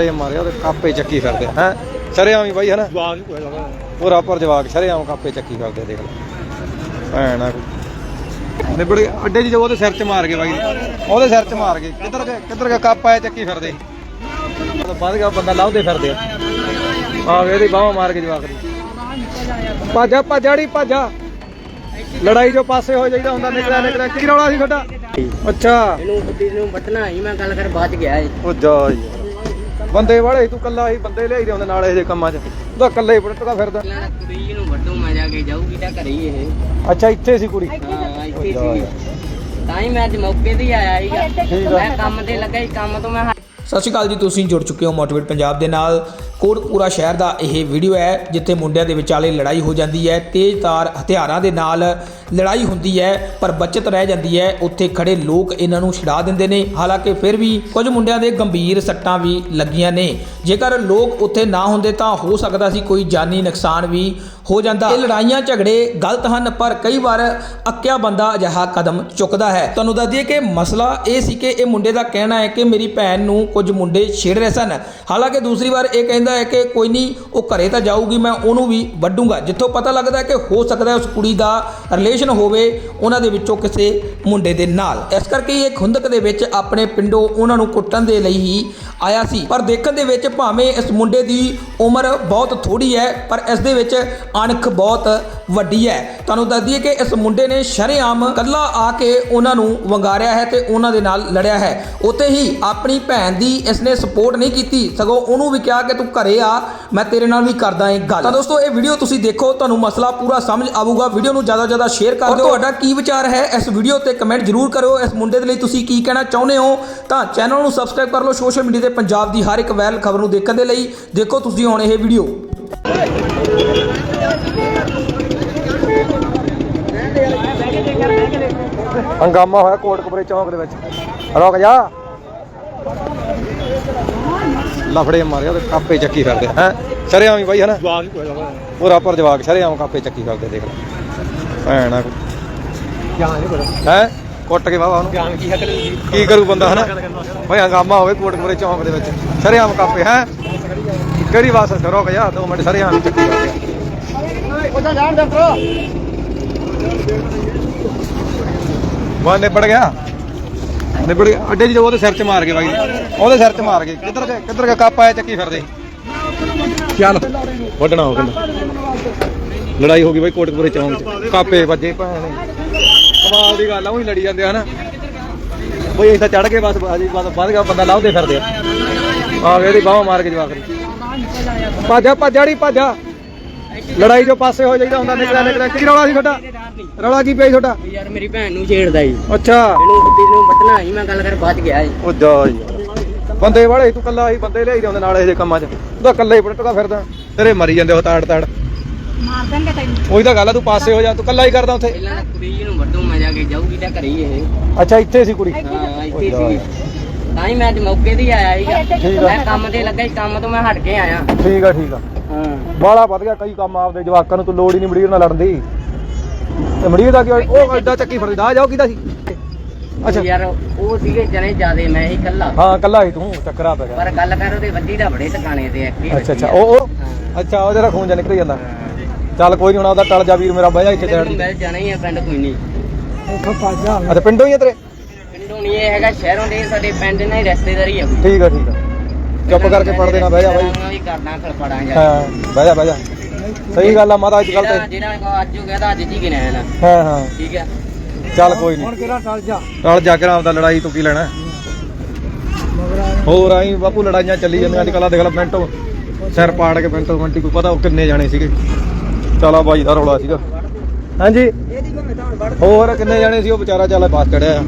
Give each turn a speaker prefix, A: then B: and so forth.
A: ਲਫੜੇ ਮਾਰੇ ਉਹਦੇ ਕਾਪੇ ਚੱਕੀ ਫਿਰਦੇ ਹੈ? ਸ਼ਰੇਆਮ ਹੀ ਬਾਈ ਹੈ ਨਾ
B: ਜਵਾਗ ਹੀ ਕੋਈ
A: ਪੂਰਾ ਪਰ ਜਵਾਕ ਸ਼ਰੇਆਮ ਕਾਪੇ ਚੱਕੀ ਫਿਰਦੇ ਦੇਖ ਲੈ। ਭੈਣਾ ਨਿਬੜ ਗਏ। ਅੱਡੇ ਜੋ ਉਹਦੇ ਸਿਰ 'ਚ ਮਾਰ ਗਏ ਬਾਈ। ਉਹਦੇ ਸਿਰ 'ਚ ਮਾਰ ਗਏ। ਕਿੱਧਰ ਗਏ? ਕਿੱਧਰ ਗਿਆ ਕਾਪਾ ਐ ਚੱਕੀ ਫਿਰਦੇ। ਉਹ ਵੱਧ ਗਿਆ ਬੰਦਾ ਲਾਉਦੇ ਫਿਰਦੇ ਆ। ਆ ਵੇ ਇਹਦੀ ਬਾਹਾਂ ਮਾਰ ਕੇ ਜਵਾਕ ਦੀ। ਭਾਜਾ ਭਾਜਾੜੀ ਭਾਜਾ ਲੜਾਈ ਜੋ ਪਾਸੇ ਹੋ ਜਾਈਦਾ ਹੁੰਦਾ ਨਿਕਲਿਆ ਨਿਕਲਿਆ। ਕੀ ਰੌਲਾ ਸੀ ਤੁਹਾਡਾ? ਅੱਛਾ।
C: ਇਹਨੂੰ ਬੁੱਢੀ ਨੂੰ ਵੱਟਣਾ ਸੀ ਮੈਂ ਗੱਲ ਕਰ ਬਚ ਗਿਆ ਏ
A: ਉਹ ਜਾ। ਬੰਦੇ ਵਾਲੇ ਤੂੰ ਕੱਲਾ ਹੀ ਬੰਦੇ ਲਿਆਈਦੇ ਹੁੰਦੇ ਨਾਲ ਇਹ ਜੇ ਕੰਮਾਂ 'ਚ। ਤੂੰ ਤਾਂ ਕੱਲਾ ਹੀ ਪੜਟਦਾ ਫਿਰਦਾ।
C: ਕੁੜੀ ਨੂੰ ਵੱਡੂ ਮੈਂ ਜਾ ਕੇ ਜਾਊਗੀ ਤਾਂ ਘਰੇ ਹੀ ਇਹ।
A: ਅੱਛਾ ਇੱਥੇ ਸੀ ਕੁੜੀ?
C: ਹਾਂ ਇੱਥੇ ਸੀ। ਤਾਂ ਹੀ ਮੈਂ ਅੱਜ ਮੌਕੇ ਤੇ ਹੀ ਆਇਆ ਸੀਗਾ। ਮੈਂ ਕੰਮ ਤੇ ਲੱਗਾ ਸੀ ਕੰਮ ਤੋਂ ਮੈਂ
D: ਸਤਿ ਸ਼੍ਰੀ ਅਕਾਲ ਜੀ ਤੁਸੀਂ ਜੁੜ ਚੁੱਕੇ ਹੋ ਮੋਟੀਵੇਟ ਪੰਜਾਬ ਦੇ ਨਾਲ। ਕੋਟਪੂਰਾ ਸ਼ਹਿਰ ਦਾ ਇਹ ਵੀਡੀਓ ਹੈ, ਜਿੱਥੇ ਮੁੰਡਿਆਂ ਦੇ ਵਿਚਾਲੇ ਲੜਾਈ ਹੋ ਜਾਂਦੀ ਹੈ ਤੇਜ਼ਧਾਰ ਹਥਿਆਰਾਂ ਦੇ ਨਾਲ ਲੜਾਈ ਹੁੰਦੀ ਹੈ, ਪਰ ਬਚਤ ਰਹਿ ਜਾਂਦੀ ਹੈ, ਉੱਥੇ ਖੜੇ ਲੋਕ ਇਹਨਾਂ ਨੂੰ ਛਡਾ ਦਿੰਦੇ ਨੇ। ਹਾਲਾਂਕਿ ਫਿਰ ਵੀ ਕੁਝ ਮੁੰਡਿਆਂ ਦੇ ਗੰਭੀਰ ਸੱਟਾਂ ਵੀ ਲੱਗੀਆਂ ਨੇ। ਜੇਕਰ ਲੋਕ ਉੱਥੇ ਨਾ ਹੁੰਦੇ ਤਾਂ ਹੋ ਸਕਦਾ ਸੀ ਕੋਈ ਜਾਨੀ ਨੁਕਸਾਨ ਵੀ ਹੋ ਜਾਂਦਾ। ਇਹ ਲੜਾਈਆਂ ਝਗੜੇ ਗਲਤ ਹਨ, ਪਰ ਕਈ ਵਾਰ ਅੱਕਿਆ ਬੰਦਾ ਅਜਿਹਾ ਕਦਮ ਚੁੱਕਦਾ ਹੈ। ਤੁਹਾਨੂੰ ਦੱਸ ਦਈਏ ਕਿ ਮਸਲਾ ਇਹ ਸੀ ਕਿ ਇਹ ਮੁੰਡੇ ਦਾ ਕਹਿਣਾ ਹੈ ਕਿ ਮੇਰੀ ਭੈਣ ਨੂੰ ਕੁਝ ਮੁੰਡੇ ਛੇੜ ਰਹੇ ਸਨ। ਹਾਲਾਂਕਿ ਦੂਸਰੀ ਵਾਰ ਇਹ ਕਹਿੰਦਾ ਹੈ ਕਿ ਕੋਈ ਨਹੀਂ, ਉਹ ਘਰੇ ਤਾਂ ਜਾਊਗੀ, ਮੈਂ ਉਹਨੂੰ ਵੀ ਵੱਢੂਗਾ। ਜਿੱਥੋਂ ਪਤਾ ਲੱਗਦਾ ਕਿ ਹੋ ਸਕਦਾ ਉਸ ਕੁੜੀ ਦਾ ਰਿਲੇਸ਼ਨ ਹੋਵੇ, ਉਹਨਾਂ ਦੇ ਵਿੱਚੋਂ ਕਿਸੇ ਮੁੰਡੇ ਦੇ ਨਾਲ। ਇਸ ਕਰਕੇ ਇਹ ਖੁੰਦਕ ਦੇ ਵਿੱਚ ਆਪਣੇ ਪਿੰਡੋਂ ਉਹਨਾਂ ਨੂੰ ਕੁੱਟਣ ਦੇ ਲਈ ਹੀ ਆਇਆ ਸੀ। ਪਰ ਦੇਖਣ ਦੇ ਵਿੱਚ ਭਾਵੇਂ ਇਸ ਮੁੰਡੇ ਦੀ ਉਮਰ ਬਹੁਤ ਥੋੜੀ ਹੈ, ਪਰ ਇਸ ਦੇ ਵਿੱਚ ਅਣਖ ਬਹੁਤ ਵੱਡੀ ਹੈ। ਤੁਹਾਨੂੰ ਦੱਸ ਦਈਏ ਕਿ ਇਸ ਮੁੰਡੇ ਨੇ ਸ਼ਰੇਆਮ ਕੱਲਾ ਆ ਕੇ ਉਹਨਾਂ ਨੂੰ ਵੰਗਾਰਿਆ ਹੈ ਤੇ ਉਹਨਾਂ ਦੇ ਨਾਲ ਲੜਿਆ ਹੈ। ਉੱਥੇ ਹੀ ਆਪਣੀ ਭੈਣ ਦੀ ਇਸਨੇ ਸਪੋਰਟ ਨਹੀਂ ਕੀਤੀ। ਸਗੋਂ ਉਹਨੂੰ ਵੀ ਕਿਹਾ ਕਿ ਤੂੰ ਘਰੇ ਆ ਮੈਂ ਤੇਰੇ ਨਾਲ ਵੀ ਕਰਦਾ ਇਹ ਗੱਲ। ਤਾਂ ਦੋਸਤੋ ਇਹ ਵੀਡੀਓ ਤੁਸੀਂ ਦੇਖੋ ਤੁਹਾਨੂੰ ਮਸਲਾ ਪੂਰਾ ਸਮਝ ਆਊਗਾ। ਵੀਡੀਓ ਨੂੰ ਜ਼ਿਆਦਾ ਜ਼ਿਆਦਾ ਸ਼ੇਅਰ ਕਰ ਦਿਓ। ਤੁਹਾਡਾ ਕੀ ਵਿਚਾਰ ਹੈ ਇਸ ਵੀਡੀਓ ਤੇ ਕਮੈਂਟ ਜ਼ਰੂਰ ਕਰਿਓ। ਇਸ ਮੁੰਡੇ ਦੇ ਲਈ ਤੁਸੀਂ ਕੀ ਕਹਿਣਾ ਚਾਹੁੰਦੇ ਹੋ? ਤਾਂ ਚੈਨਲ ਨੂੰ ਸਬਸਕ੍ਰਾਈਬ ਕਰ ਲਓ। ਸੋਸ਼ਲ ਮੀਡੀਆ ਤੇ ਪੰਜਾਬ ਦੀ ਹਰ ਇੱਕ ਵਾਇਰਲ ਖਬਰ ਨੂੰ ਦੇਖਣ ਦੇ ਲਈ ਦੇਖੋ ਤੁਸੀਂ ਹੁਣ ਇਹ ਵੀਡੀਓ
A: ਹੰਗਾਮਾ ਹੋਇਆ ਕੋਟਕਪੁਰੇ ਚੌਂਕ ਦੇ ਵਿੱਚ। ਰੁਕ ਜਾ। ਲਫੜੇ ਮਾਰੇ ਉਹਦੇ ਕਾਪੇ ਚੱਕੀ ਫਿਰਦੇ ਹੈ? ਸ਼ਰੇਆਮ ਹੀ ਬਾਈ ਹੈ ਨਾ
B: ਜਵਾਗ ਹੀ ਕੋਈ ਲੱਗਾ
A: ਪੂਰਾ ਪਰ ਜਵਾਕ ਸ਼ਰੇਆਮ ਕਾਪੇ ਚੱਕੀ ਫਿਰਦੇ ਦੇਖ ਲੈ। ਭੈਣਾ
B: ਗਿਆਨ ਨਹੀਂ
A: ਹੈ? ਕੁੱਟ ਕੇ ਵਾਵਾ ਉਹਨੂੰ।
B: ਗਿਆਨ ਕੀ ਹੈ ਕਲੇ
A: ਕੀ ਕਰੂ ਬੰਦਾ ਹਨਾ? ਓਏ ਹੰਗਾਮਾ ਹੋਵੇ ਕੋਟਕਪੁਰੇ ਚੌਂਕ ਦੇ ਵਿੱਚ। ਸ਼ਰੇਆਮ ਕਾਪੇ ਹੈ? ਕਿਹੜੀ ਵਾਸ ਰੁਕ ਜਾ ਦੋ ਮਿੰਟ ਸ਼ਰੇਆਮ ਚੱਕੀ ਫਿਰਦੇ
B: ਉਹਦਾ ਜਾਣ ਡਾਕਟਰ
A: ਵਾ ਨਿਬੜ ਗਿਆ। ਨਿਬੜ ਗਿਆ। ਅੱਡੇ 'ਚ ਉਹਦੇ ਸਿਰ 'ਚ ਮਾਰ ਗਏ ਬਾਈ। ਉਹਦੇ ਸਿਰ 'ਚ ਮਾਰ ਗਏ ਕਿੱਧਰ ਗਏ? ਕਿੱਧਰ ਗਿਆ ਕੱਪ ਆਇਆ ਚੱਕੀ ਫਿਰਦੇ। ਚੱਲ, ਵੱਢਣਾ ਹੋ ਕਹਿੰਦਾ। ਲੜਾਈ ਹੋ ਗਈ ਬਾਈ ਕੋਟਕਪੁਰੇ ਚੌਂਕ 'ਚ। ਕਾਪੇ ਵੱਜੇ ਭੈਣੇ। ਕਮਾਲ ਦੀ ਗੱਲ ਆ, ਉਹੀ ਲੜੀ ਜਾਂਦੇ ਹਨਾ। ਬਈ ਇੱਥੇ ਚੜ ਕੇ ਬਸ ਬਾਜੀ ਬਸ, ਵੱਧ ਗਿਆ, ਬੰਦਾ ਲਾਉਦੇ ਫਿਰਦੇ ਆ। ਆ ਵੇ ਇਹਦੀ ਬਾਹਾਂ ਮਾਰ ਕੇ ਜਵਾਕ ਦੀ। ਭਾਜਾ ਭਾਜਾੜੀ ਲੜਾਈ ਜੋ ਪਾਸੇ ਹੋ ਜਾਈਦਾ ਹੁੰਦਾ ਨਿਕਲਿਆ ਨਿਕਲਿਆ। ਕੀ ਰੌਲਾ ਸੀ ਤੁਹਾਡਾ? ਰੌਲਾ ਕੀ ਪਿਆ ਸੀ ਤੁਹਾਡਾ?
C: ਯਾਰ ਮੇਰੀ ਭੈਣ ਨੂੰ ਛੇੜਦਾ ਸੀ
A: ਅੱਛਾ।
C: ਇਹਨੂੰ ਬੁੱਢੀ ਨੂੰ ਵੱਟਣਾ ਸੀ ਮੈਂ ਗੱਲ ਕਰ ਬਚ ਗਿਆ ਏ
A: ਉਹ ਜਾ ਯਾਰ। ਬੰਦੇ ਵਾਲੇ ਤੂੰ ਕੱਲਾ ਹੀ ਬੰਦੇ ਲਿਆਈਦੇ ਹੁੰਦੇ ਨਾਲ ਇਹ ਜੇ ਕੰਮਾਂ 'ਚ। ਤੂੰ ਤਾਂ ਕੱਲਾ ਹੀ ਪੜਟਦਾ ਫਿਰਦਾ। ਤੇਰੇ ਮਰੀ ਜਾਂਦੇ ਉਹ ਤਾੜ ਤਾੜ
E: ਮਾਰ ਦੇਣਗੇ ਤੈਨੂੰ।
A: ਉਹੀ ਤਾਂ ਗੱਲ ਆ ਤੂੰ ਪਾਸੇ ਹੋ ਜਾ ਤੂੰ ਕੱਲਾ ਹੀ ਕਰਦਾ ਉੱਥੇ।
C: ਪਹਿਲਾਂ ਤਾਂ ਕੁੜੀ ਨੂੰ ਵੱਡੂ ਮੈਂ ਜਾ ਕੇ ਜਾਊਗੀ ਤਾਂ ਘਰੇ ਹੀ ਇਹ।
A: ਅੱਛਾ ਇੱਥੇ ਸੀ ਕੁੜੀ?
C: ਹਾਂ ਇੱਥੇ ਸੀ ਤਾਂ ਹੀ ਮੈਂ ਅੱਜ ਮੌਕੇ ਤੇ ਹੀ ਆਇਆ
A: ਠੀਕ
C: ਸੀਗਾ
A: ਆ।
C: ਮੈਂ ਕੰਮ ਤੇ ਲੱਗਾ ਸੀ ਕੰਮ ਤੋਂ ਮੈਂ ਹਟ ਕੇ ਆਇਆ।
A: ਠੀਕ ਆ ਠੀਕ ਆ। ਬਾਲਾ ਵੱਧ ਗਿਆ ਕਈ ਕੰਮ ਆਪਦੇ ਜਵਾਕਾਂ ਨੂੰ ਤੂੰ ਲੋੜ ਹੀ ਨਹੀਂ ਮੜੀਰ ਨਾਲ ਲੜਨ ਦੀ। ਤੇ ਮੜੀਰ ਦਾ ਕੀ ਹੋਇਆ? ਉਹ ਐਡਾ ਚੱਕੀ ਫਿਰਦਾ ਆ ਜਾਓ ਕਿਹਦਾ ਸੀ? ਅੱਛਾ।
C: ਯਾਰ ਉਹ ਸੀਗੇ ਜਣੇ ਜਿਆਦੇ ਮੈਂ ਹੀ ਇਕੱਲਾ।
A: ਹਾਂ ਕੱਲਾ ਹੀ ਤੂੰ ਚੱਕਰਾ ਪੈ ਗਿਆ।
C: ਪਰ ਗੱਲ ਕਰ ਉਹਦੇ ਵੱਜੀ ਦਾ ਬੜੇ ਟਿਕਾਣੇ ਤੇ ਆ ਕੀ
A: ਅੱਛਾ ਅੱਛਾ। ਉਹ। ਅੱਛਾ ਉਹ ਜਿਹੜਾ ਖੂਨ ਜਾ ਨਿਕਲ ਜਾਂਦਾ। ਚੱਲ ਕੋਈ ਨਹੀਂ ਹੁਣ ਉਹਦਾ ਟਲ ਜਾ ਵੀਰ ਮੇਰਾ ਬਹਿ ਜਾ ਇੱਥੇ ਸਾਈਡ
C: ਮਿਲ ਜਾਣਾ ਹੀ ਆ ਪਿੰਡ ਕੋਈ ਨਹੀਂ।
A: ਅੱਛਾ ਪਿੰਡੋਂ ਹੀ ਆ ਤੇਰੇ?
C: ਪਿੰਡੋਂ ਨਹੀਂ ਇਹ ਹੈਗਾ ਸ਼ਹਿਰੋਂ ਦੇ ਸਾਡੇ ਪਿੰਡ ਨਾਲ ਹੀ ਰਿਸ਼ਤੇਦਾਰੀ ਆ। ਕੋਈ
A: ਠੀਕ ਆ ਠੀਕ ਆ। ਚੁੱਪ ਕਰਕੇ ਪੜ ਦੇਣਾ ਬਹਿ ਜਾ ਬਾਈ।
C: ਉਹਨਾਂ ਵੀ
A: ਹਾਂ ਬਹਿ ਜਾ ਬਹਿ ਜਾ। ਸਹੀ ਗੱਲ ਆ ਮਾਤਾ ਅੱਜ ਕੱਲ
C: ਜਿਹੜਾ
A: ਤੇ
C: ਜਿਹੜਾ ਅੱਜ ਹੋ ਗਿਆ ਤਾਂ ਅੱਜ ਜੀ ਗਿਣਿਆ ਨਾ
A: ਹਾਂ ਹਾਂ।
C: ਠੀਕ ਆ।
A: ਚੱਲ ਕੋਈ ਨਹੀਂ
B: ਕਿਹੜਾ ਟਲ ਜਾ?
A: ਨਾਲ ਜਾ ਕੇ ਦਾ ਲੜਾਈ ਤੂੰ ਕੀ ਲੈਣਾ? ਹੋਰ ਆਈ ਬਾਪੂ ਲੜਾਈਆਂ ਚੱਲੀ ਜਾਂਦੀਆਂ ਅੱਜ ਕੱਲ੍ਹ ਆ ਦੇਖ ਲੈ ਮਿੰਟੋ। ਸਿਰ ਪਾੜ ਕੇ ਮਿੰਟੋ ਮਿੰਟੀ ਕੋਈ ਪਤਾ ਉਹ ਕਿੰਨੇ ਜਾਣੇ ਸੀਗੇ। ਚਲਾ ਬਾਈ ਦਾ ਰੌਲਾ ਸੀਗਾ। ਹਾਂਜੀ। ਹੋਰ ਕਿੰਨੇ ਜਾਣੇ ਸੀ ਉਹ ਵਿਚਾਰਾ ਚੱਲ ਬੱਸ ਚੜਿਆ ਆ।